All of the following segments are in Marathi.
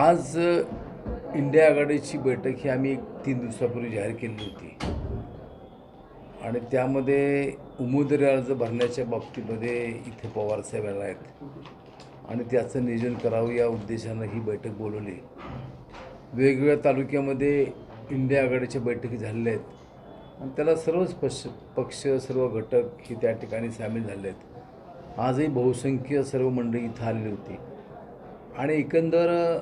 आज इंडिया आघाडीची बैठक ही आम्ही एक तीन दिवसापूर्वी जाहीर केली होती. आणि त्यामध्ये उमेदवारी अर्ज भरण्याच्या बाबतीमध्ये इथे पवारसाहेब येणार आहेत. आणि त्याचं नियोजन करावं या उद्देशानं ही बैठक बोलवली. वेगवेगळ्या तालुक्यामध्ये इंडिया आघाडीच्या बैठकी झालेल्या आहेत. आणि त्याला सर्वच पक्ष पक्ष सर्व घटक हे त्या ठिकाणी सामील झाले आहेत. आजही बहुसंख्य सर्व मंडळी इथं आलेली होती. आणि एकंदर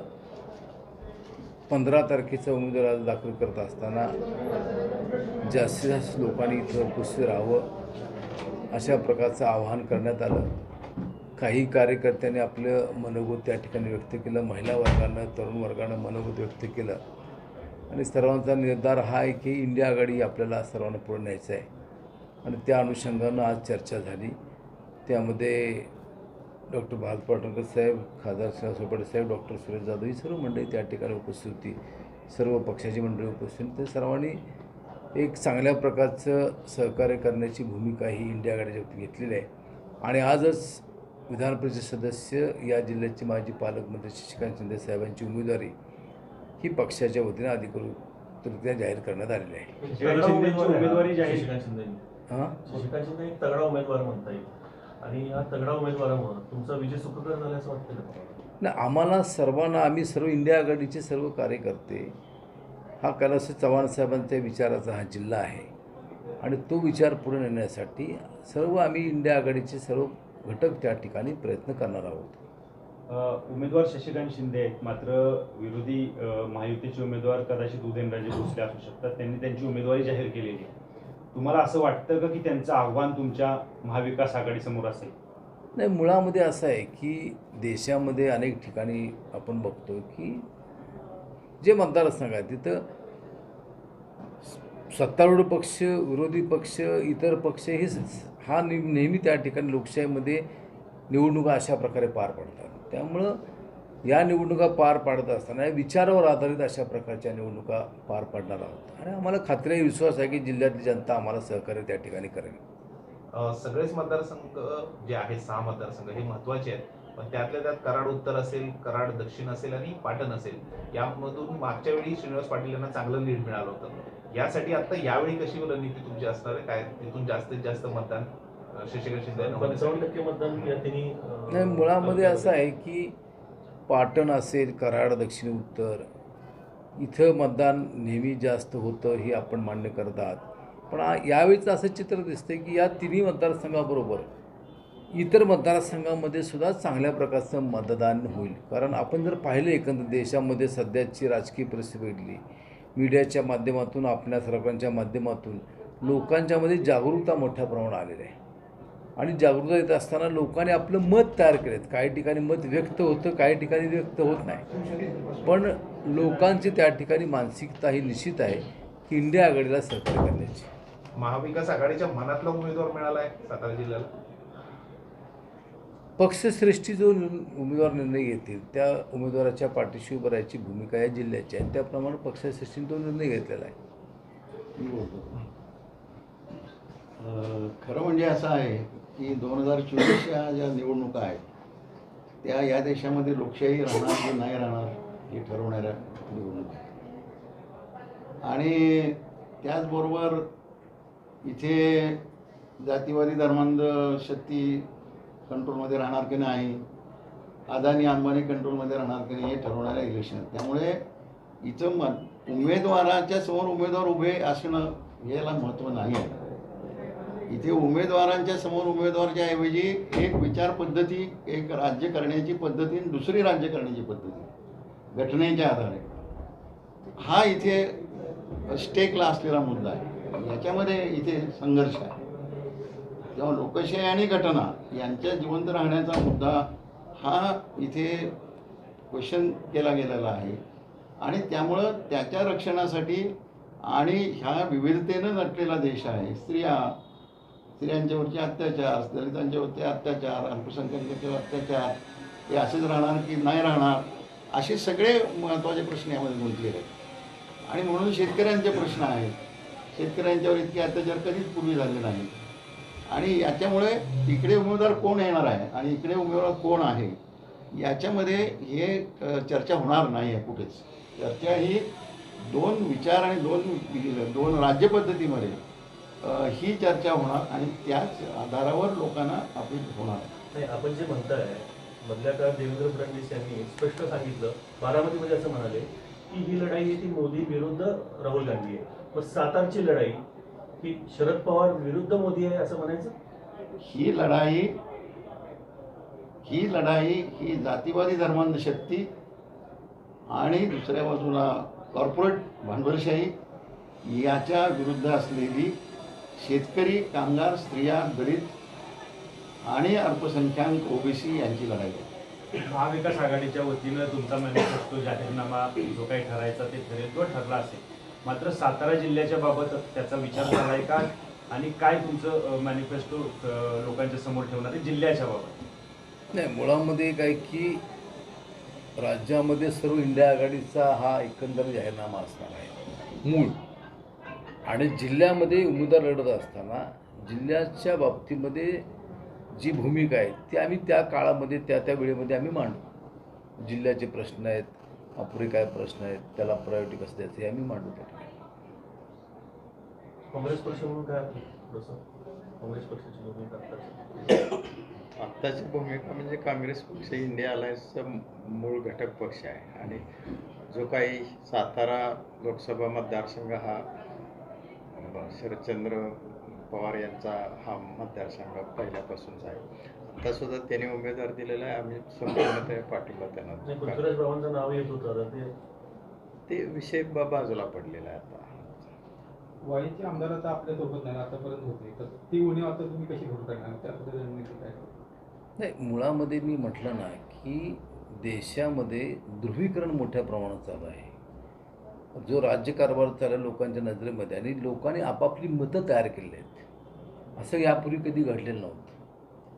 पंधरा तारखेचा उमेदवार अर्ज दाखल करत असताना जास्तीत जास्त लोकांनी इथं उपस्थित राहावं अशा प्रकारचं आवाहन करण्यात आलं. काही कार्यकर्त्यांनी आपलं मनोगत त्या ठिकाणी व्यक्त केलं महिला वर्गानं तरुण वर्गानं मनोगत व्यक्त केलं. आणि सर्वांचा निर्धार हा आहे की इंडिया आघाडी आपल्याला सर्वांना पुढे न्यायचं आहे. आणि त्या अनुषंगानं आज चर्चा झाली. त्यामध्ये डॉक्टर भारत पाटणकर साहेब खासदार श्रीनिवास सोपाटे साहेब डॉक्टर सुरेश जाधव ही सर्व मंडळी त्या ठिकाणी उपस्थित होती. सर्व पक्षाची मंडळी उपस्थित होती. ते सर्वांनी एक चांगल्या प्रकारचं सहकार्य करण्याची भूमिका ही इंडिया आघाडीच्या वतीने घेतलेली आहे. आणि आजच विधान परिषद सदस्य या जिल्ह्याचे माजी पालकमंत्री शशिकांत शिंदे साहेबांची उमेदवारी ही पक्षाच्या वतीने अधिकृतरित्या जाहीर करण्यात आलेली आहे. हां? आणि ह्या तगडा उमेदवारामुळे तुमचा विजय सुखकर झाला असं वाटतं का? नाही आम्हाला सर्वांना आम्ही सर्व इंडिया आघाडीचे सर्व कार्यकर्ते हा कैलास चव्हाण साहेबांच्या विचाराचा हा जिल्हा आहे. आणि तो विचार पुढे नेण्यासाठी सर्व आम्ही इंडिया आघाडीचे सर्व घटक त्या ठिकाणी प्रयत्न करणार आहोत. अ, उमेदवार शशिकांत शिंदे आहेत. मात्र विरोधी अ, महायुतीचे उमेदवार कदाचित उदयनराजे भोसले असू शकतात. त्यांनी त्यांची उमेदवारी जाहीर केलेली आहे. तुम्हाला असं वाटतं का की त्यांचं आव्हान तुमच्या महाविकास आघाडीसमोर असेल? नाही मुळामध्ये असं आहे की देशामध्ये अनेक ठिकाणी आपण बघतो की जे मतदारसंघ आहे तिथं सत्तारूढ पक्ष विरोधी पक्ष इतर पक्ष हे हा नेहमी त्या ठिकाणी लोकशाहीमध्ये निवडणुका अशा प्रकारे पार पडतात. त्यामुळं या निवडणुका पार पाडत असताना या विचारावर आधारित अशा प्रकारच्या निवडणुका पार पाडणार आहोत. आणि आम्हाला खात्री आहे, विश्वास आहे की जिल्ह्यातली जनता आम्हाला सहकार्य त्या ठिकाणी करेल. सगळेच मतदारसंघ जे आहेत सहा मतदारसंघ हे महत्त्वाचे आहेत. पण त्यातल्या त्यात कराड उत्तर असेल कराड दक्षिण असेल आणि पाटण असेल यामधून मागच्या वेळी श्रीनिवास पाटील यांना चांगलं लीड मिळालं होतं. यासाठी आता यावेळी कशी रणनीती तुमची असणार आहे? काय तिथून जास्तीत जास्त मतदान शशिकांत शिंदे? पंचावन्न टक्के मतदान मुळामध्ये असं आहे की पाटण असेल कराड दक्षिण उत्तर. इथं मतदान नेहमी जास्त होतं हे आपण मान्य करतात पण यावेळीचं असं चित्र दिसतंय की या तिन्ही मतदारसंघाबरोबर इतर मतदारसंघामध्ये सुद्धा चांगल्या प्रकारचं मतदान होईल. कारण आपण जर पाहिलं एकंदर देशामध्ये सध्याची राजकीय परिस्थिती बघितली मीडियाच्या माध्यमातून आपल्या सरकारांच्या माध्यमातून लोकांच्यामध्ये जागरूकता मोठ्या प्रमाणात आलेली आहे. आणि जागरूकता येत असताना लोकांनी आपलं मत तयार केलेत. काही ठिकाणी मत व्यक्त होतं काही ठिकाणी व्यक्त होत नाही. पण लोकांची त्या ठिकाणी मानसिकता ही निश्चित आहे की इंडिया आघाडीला सहकार्य करण्याची. महाविकास आघाडीच्या मनातला उमेदवार मिळाला आहे सातारा जिल्ह्याला? पक्षश्रेष्ठी जो निर्- उमेदवार निर्णय घेतील त्या उमेदवाराच्या पाठीशी उभं राहायची भूमिका या जिल्ह्याची आहे. त्याप्रमाणे पक्षश्रेष्ठीने तो निर्णय घेतलेला आहे. खरं म्हणजे असं आहे की दोन हजार चोवीसच्या ज्या निवडणुका आहेत त्या या देशामध्ये लोकशाही राहणार की नाही राहणार हे ठरवणाऱ्या निवडणुका आहेत. आणि त्याचबरोबर इथे जातीवादी धर्मांध शक्ती कंट्रोलमध्ये राहणार की नाही अदानी अंबानी कंट्रोलमध्ये राहणार की नाही हे ठरवणाऱ्या इलेक्शन आहेत. त्यामुळे इथं मत उमेदवाराच्या समोर उमेदवार उभे असणं याला महत्त्व नाही आहे. इथे उमेदवारांच्या समोर उमेदवारच्या ऐवजी एक विचार पद्धती एक राज्य करण्याची पद्धती आणि दुसरी राज्य करण्याची पद्धती. घटनेच्या आधारे. हा इथे स्टेकला असलेला मुद्दा आहे. याच्यामध्ये इथे संघर्ष आहे. तेव्हा लोकशाही आणि घटना यांच्या जिवंत राहण्याचा मुद्दा हा इथे क्वेश्चन केला गेलेला आहे. आणि त्यामुळं त्याच्या रक्षणासाठी आणि ह्या विविधतेनं नटलेला देश आहे स्त्रिया स्त्रियांच्यावरचे अत्याचार दलितांच्यावरचे अत्याचार अल्पसंख्याकांचे अत्याचार हे असेच राहणार की नाही राहणार असे सगळे महत्त्वाचे प्रश्न यामध्ये गुंतलेले आहेत आणि म्हणून शेतकऱ्यांचे प्रश्न आहेत. शेतकऱ्यांच्यावर इतके अत्याचार कधीच पूर्वी झाले नाही आणि याच्यामुळे इकडे उमेदवार कोण येणार आहे आणि इकडे उमेदवार कोण आहे याच्यामध्ये हे चर्चा होणार नाही आहे कुठेच. चर्चा ही दोन विचार आणि दोन दोन राज्यपद्धतीमध्ये ही चर्चा होणार आणि त्याच आधारावर लोकांना अपील होणार. नाही आपण जे म्हणताय मधल्या काळात देवेंद्र फडणवीस यांनी स्पष्ट सांगितलं बारामतीमध्ये असं म्हणाले की ही लढाई आहे ती मोदी विरुद्ध राहुल गांधी आहे. मग सातारची लढाई ही शरद पवार विरुद्ध मोदी आहे असं म्हणायचं? ही लढाई ही लढाई ही जातीवादी धर्मांधशक्ती आणि दुसऱ्या बाजूला कॉर्पोरेट भांडवलशाही याच्या विरुद्ध असलेली शेतकरी कामगार स्त्रिया दलित आणि अल्पसंख्याक ओबीसी यांची लढाई आहे. महाविकास आघाडीच्या वतीनं तुमचा मॅनिफेस्टो जाहीरनामा जो काही ठरायचा ते ठरेल तो ठरला असेल. मात्र सातारा जिल्ह्याच्या बाबत त्याचा विचार झालाय का? आणि काय तुमचं मॅनिफेस्टो लोकांच्या समोर ठेवणार आहे जिल्ह्याच्या बाबत? नाही मुळामध्ये काय की राज्यामध्ये सर्व इंडिया आघाडीचा हा एकंदर जाहीरनामा असणार आहे. मूळ. आणि जिल्ह्यामध्ये उमेदवार लढत असताना जिल्ह्याच्या बाबतीमध्ये जी भूमिका आहे ती आम्ही त्या काळामध्ये त्या त्या वेळेमध्ये आम्ही मांडू जिल्ह्याचे प्रश्न आहेत अपुरे काय प्रश्न आहेत त्याला प्रायोरिटी कसं द्यायचं हे आम्ही मांडू त्या ठिकाणी. काँग्रेस पक्ष म्हणून काय काँग्रेस पक्षाची भूमिका आत्ताची. आत्ताची भूमिका म्हणजे काँग्रेस पक्ष इंडिया अलायन्सचा मूळ घटक पक्ष आहे. आणि जो काही सातारा लोकसभा मतदारसंघ हा शरदचंद्र पवार यांचा हा मतदारसंघ पहिल्यापासूनच आहे. आता सुद्धा त्यांनी उमेदवार दिलेला आहे. आम्ही संपूर्णतः पाठिंबा त्यांना नाव येत होतं ते. ते विषय ब- बाजूला पडलेला आहे आता. वाईचे आमदार आता आपल्यासोबत नाही आतापर्यंत होते. तर ती उणीव आता तुम्ही कशी भरून काढणार त्याबद्दल रणनीती काय? नाही मुळामध्ये मी म्हटलं ना की देशामध्ये ध्रुवीकरण मोठ्या प्रमाणात चालू आहे. जो राज्यकारभार चालू आहे लोकांच्या नजरेमध्ये आणि लोकांनी आपापली मतं तयार केली आहेत. असं यापूर्वी कधी घडलेलं नव्हतं.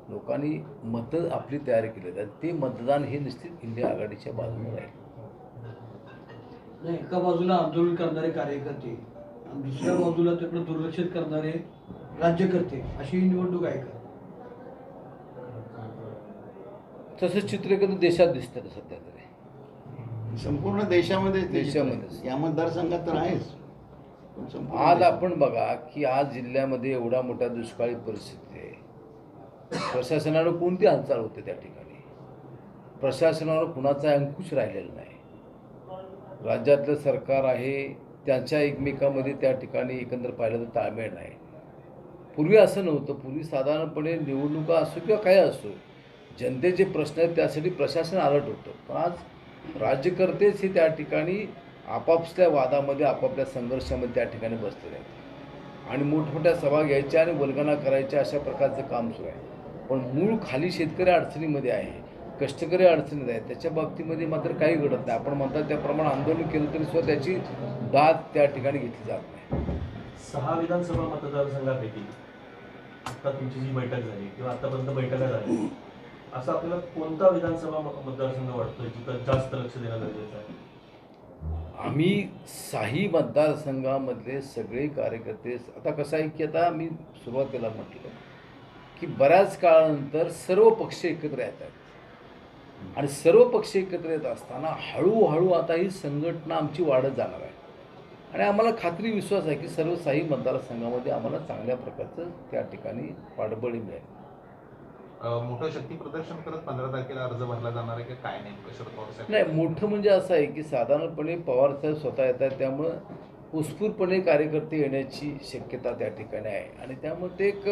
लोकांनी मतं आपली तयार केली आहेत. आणि ते मतदान हे निश्चित इंडिया आघाडीच्या बाजूने राहील. नाही एका बाजूला आंदोलन करणारे कार्यकर्ते आणि दुसऱ्या बाजूला त्याकडे दुर्लक्षित करणारे राज्यकर्ते अशी ही निवडणूक आहे का? तसं चित्र एखादं देशात दिसतं सध्या तरी. संपूर्ण देशामध्ये ते देशामध्येच. या मतदारसंघात तर आहेच. आज. आपण बघा की आज जिल्ह्यामध्ये एवढा मोठा दुष्काळी परिस्थिती आहे. प्रशासनानं कोणती हालचाल होते त्या ठिकाणी? प्रशासनावर कुणाचा अंकुश राहिलेला नाही. राज्यातलं सरकार आहे त्यांच्या एकमेकामध्ये त्या ठिकाणी एकंदर पाहिलं तर ताळमेळ नाही. पूर्वी असं नव्हतं. पूर्वी साधारणपणे निवडणुका असो किंवा काय असो जनतेचे प्रश्न आहेत त्यासाठी प्रशासन अलर्ट होतं. पण आज राज्यकर्तेच हे त्या ठिकाणी आपापल्या वादामध्ये आपापल्या संघर्षामध्ये त्या ठिकाणी बसलेले आहेत. आणि मोठमोठ्या सभा घ्यायच्या आणि वल्गना करायच्या अशा प्रकारचं काम सुरू आहे. पण मूळ खाली शेतकरी अडचणीमध्ये आहे कष्टकरी अडचणीत आहे. त्याच्या बाबतीमध्ये मात्र काही घडत नाही. आपण म्हणतात त्याप्रमाणे आंदोलन केलं तरी सुद्धा त्याची दाद त्या ठिकाणी घेतली जात नाही. सहा विधानसभा मतदारसंघापैकी आता तुमची जी बैठक झाली किंवा आतापर्यंत बैठका झाली असा आपल्याला कोणता विधानसभा मतदारसंघ वाटतोय जिथं जास्त लक्ष देणं गरजेचं आहे? आम्ही साही मतदारसंघामधले सगळे कार्यकर्ते आता कसं आहे की आता मी सुरुवातीला म्हटलं की बऱ्याच काळानंतर सर्व पक्ष एकत्र येत आहेत. आणि सर्व पक्ष एकत्र येत असताना हळूहळू आता ही संघटना आमची वाढत जाणार आहे. आणि आम्हाला खात्री विश्वास आहे की सर्व साही मतदारसंघामध्ये आम्हाला चांगल्या प्रकारचं त्या ठिकाणी पाठबळ मिळेल. मोठं शक्ती प्रदर्शन करत पंधरा तारखेला अर्ज भरला जाणार आहे की? काय नेमकं शरद पवार साहेब? नाही मोठं म्हणजे असं आहे की साधारणपणे पवारसाहेब स्वतः येत आहेत त्यामुळं उत्स्फूर्तपणे कार्यकर्ते येण्याची शक्यता त्या ठिकाणी आहे. आणि त्यामुळे ते एक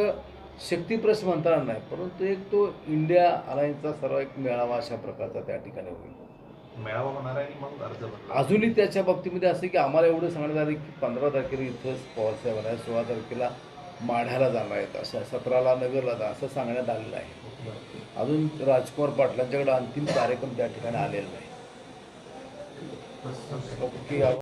शक्तीप्रश म्हणता येणार नाही परंतु एक तो इंडिया अलायन्सचा सर्व एक मेळावा अशा प्रकारचा त्या ठिकाणी होईल. मेळावा होणार आहे मग अर्ज भरला अजूनही त्याच्या बाबतीमध्ये असं की आम्हाला एवढं सांगण्यात आलं की पंधरा तारखेला इथं पवारसाहेब आहे सोळा तारखेला माढ्याला जाणार आहेत असं सतराला नगरला जा असं सांगण्यात आलेलं आहे. अजून राजकुमार पाटलांच्याकडे अंतिम कार्यक्रम त्या ठिकाणी आलेला नाही. ओके